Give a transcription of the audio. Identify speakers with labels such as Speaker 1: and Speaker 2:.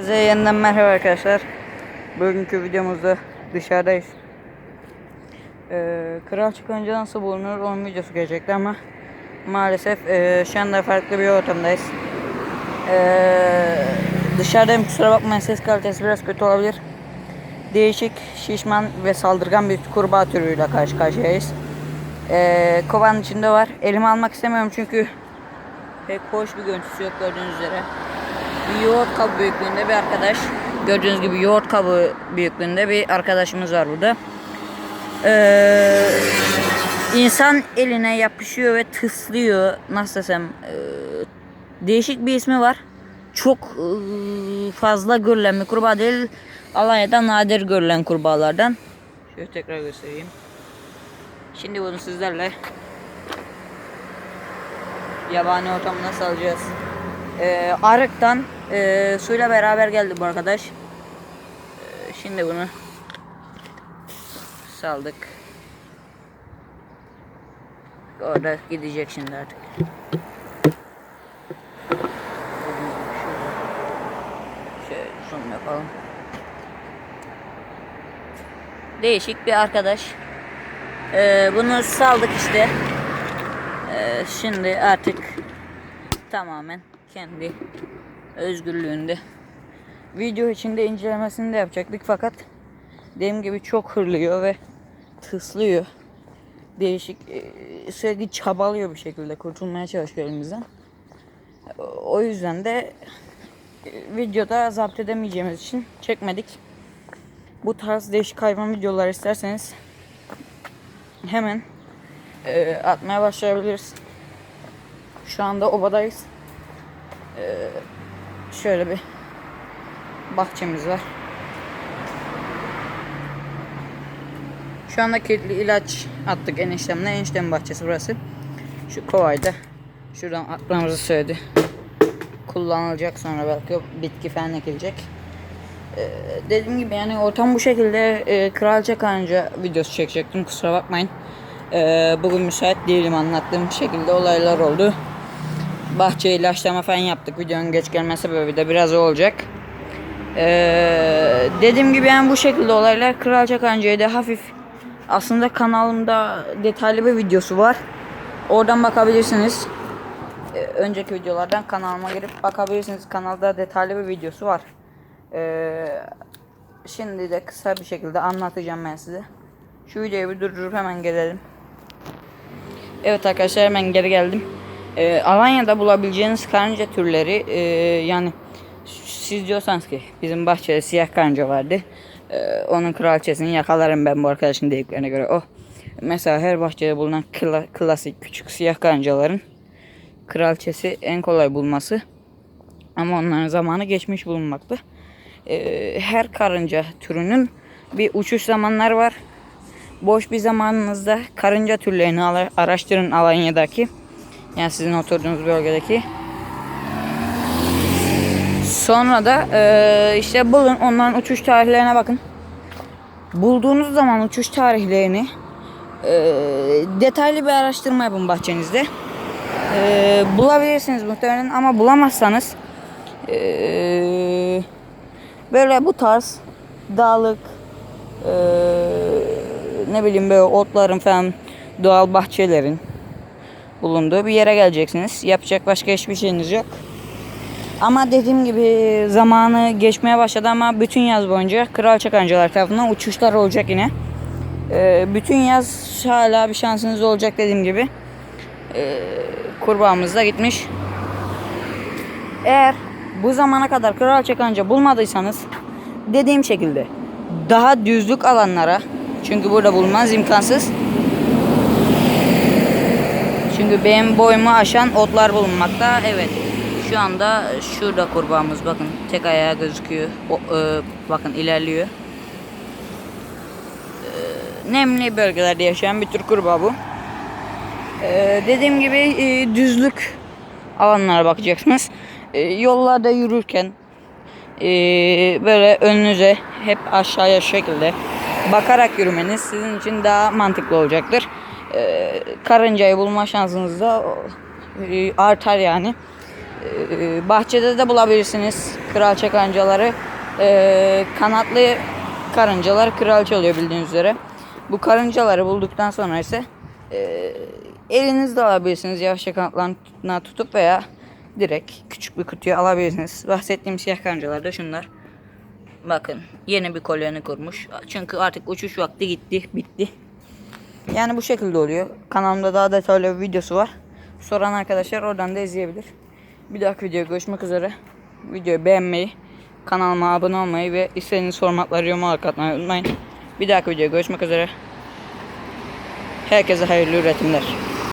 Speaker 1: Herkese yeniden merhaba arkadaşlar. Bugünkü videomuzda dışarıdayız. Ee, Kral çıkınca nasıl bulunur onun videosu gelecekti ama maalesef e, şu anda farklı bir ortamdayız. Ee, dışarıdayım kusura bakmayın ses kalitesi biraz kötü olabilir. Değişik, şişman ve saldırgan bir kurbağa türüyle karşı karşıyayız. Ee, kovanın içinde var. Elime almak istemiyorum çünkü pek hoş bir görüntüsü yok gördüğünüz üzere. Yoğurt kabı büyüklüğünde bir arkadaş. Gördüğünüz gibi yoğurt kabı büyüklüğünde bir arkadaşımız var burada. Ee, insan eline yapışıyor ve tıslıyor. Nasıl desem ee, değişik bir ismi var. Çok ee, fazla görülen bir kurbağa değil. Alanya'da nadir görülen kurbağalardan. Şöyle tekrar göstereyim. Şimdi bunu sizlerle yabani ortamına salacağız. Ee, arıktan e, suyla beraber geldi bu arkadaş. Ee, şimdi bunu saldık. Orada gidecek şimdi artık. Şöyle zoom yapalım. Değişik bir arkadaş. Ee, bunu saldık işte. Ee, şimdi artık tamamen kendi özgürlüğünde. Video içinde incelemesini de yapacaktık fakat dediğim gibi çok hırlıyor ve tıslıyor. Değişik e, sürekli çabalıyor bir şekilde kurtulmaya çalışıyor elimizden. O yüzden de e, videoda zapt edemeyeceğimiz için çekmedik. Bu tarz değişik hayvan videolar isterseniz hemen e, atmaya başlayabiliriz. Şu anda obadayız. Ee, şöyle bir bahçemiz var. Şu anda kilitli ilaç attık eniştemle. Eniştemin bahçesi burası. Şu kovayda. Şuradan atmamızı söyledi. Kullanılacak sonra belki bitki falan ekilecek. Ee, dediğim gibi yani ortam bu şekilde e, kraliçe kanca videosu çekecektim kusura bakmayın. Ee, bugün müsait değilim anlattığım şekilde olaylar oldu. Bahçe ilaçlama falan yaptık. Videonun geç gelme sebebi de biraz olacak. Ee, dediğim gibi yani bu şekilde olaylar. Kraliçe Kanca'yı da hafif aslında kanalımda detaylı bir videosu var. Oradan bakabilirsiniz. Ee, önceki videolardan kanalıma girip bakabilirsiniz. Kanalda detaylı bir videosu var. Ee, şimdi de kısa bir şekilde anlatacağım ben size. Şu videoyu bir durdurup hemen gelelim. Evet arkadaşlar hemen geri geldim. Ee, Alanya'da bulabileceğiniz karınca türleri e, yani siz diyorsanız ki bizim bahçede siyah karınca vardı. Ee, onun kraliçesini yakalarım ben bu arkadaşın dediklerine göre. O mesela her bahçede bulunan kla- klasik küçük siyah karıncaların kraliçesi en kolay bulması. Ama onların zamanı geçmiş bulunmakta. Ee, her karınca türünün bir uçuş zamanları var. Boş bir zamanınızda karınca türlerini araştırın Alanya'daki. Yani sizin oturduğunuz bölgedeki. Sonra da eee, işte bulun onların uçuş tarihlerine bakın. Bulduğunuz zaman uçuş tarihlerini eee, detaylı bir araştırma yapın bahçenizde. Eee, bulabilirsiniz muhtemelen ama bulamazsanız eee, böyle bu tarz dağlık eee, ne bileyim böyle otların falan doğal bahçelerin bulunduğu bir yere geleceksiniz. Yapacak başka hiçbir şeyiniz yok. Ama dediğim gibi zamanı geçmeye başladı ama bütün yaz boyunca Kral Çakancılar tarafından uçuşlar olacak yine. Ee, bütün yaz hala bir şansınız olacak dediğim gibi. Ee, kurbağamız da gitmiş. Eğer bu zamana kadar Kral Çakanca bulmadıysanız dediğim şekilde daha düzlük alanlara çünkü burada bulunmaz imkansız. Çünkü benim boyumu aşan otlar bulunmakta. Evet. Şu anda şurada kurbağamız bakın tek ayağı gözüküyor. O, e, bakın ilerliyor. E, nemli bölgelerde yaşayan bir tür kurbağa bu. E, dediğim gibi e, düzlük alanlara bakacaksınız. E, yollarda yürürken e, böyle önünüze hep aşağıya şekilde bakarak yürümeniz sizin için daha mantıklı olacaktır. E, karıncayı bulma şansınız da e, artar yani. Ee, bahçede de bulabilirsiniz kralçe karıncaları. Ee, kanatlı karıncalar kralçe oluyor bildiğiniz üzere. Bu karıncaları bulduktan sonra ise e, elinizde alabilirsiniz. Yavaşça kanatlarına tutup veya direkt küçük bir kutuya alabilirsiniz. Bahsettiğim siyah karıncalar da şunlar. Bakın yeni bir koloni kurmuş. Çünkü artık uçuş vakti gitti, bitti. Yani bu şekilde oluyor. Kanalımda daha detaylı bir videosu var. Soran arkadaşlar oradan da izleyebilir. Bir dahaki videoya görüşmek üzere. Videoyu beğenmeyi, kanalıma abone olmayı ve istediğiniz sormakları yorum olarak atmayı unutmayın. Bir dahaki videoya görüşmek üzere. Herkese hayırlı üretimler.